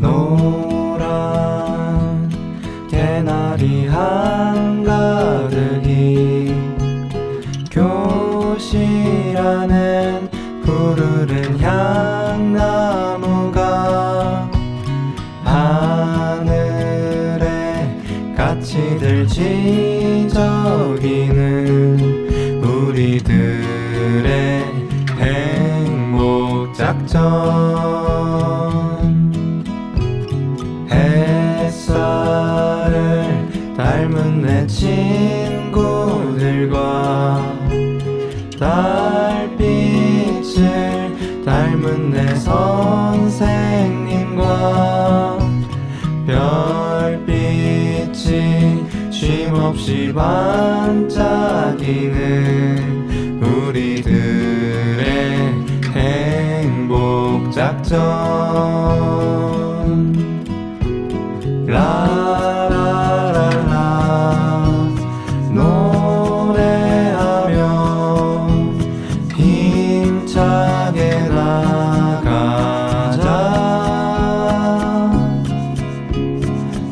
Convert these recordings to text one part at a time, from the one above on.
노란 개나리 한가득이 교실 안엔 푸르른 향나무가 하늘에 까치들 지저귀는 달빛을 닮은 내 선생님과 별빛이 쉼없이 반짝이는 우리들의 행복 작전. 라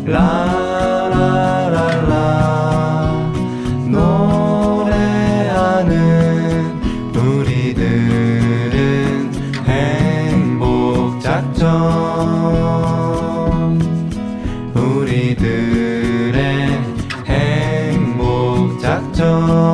라라라라. 노래하는 우리들은 행복 작전. 우리들의 행복 작전.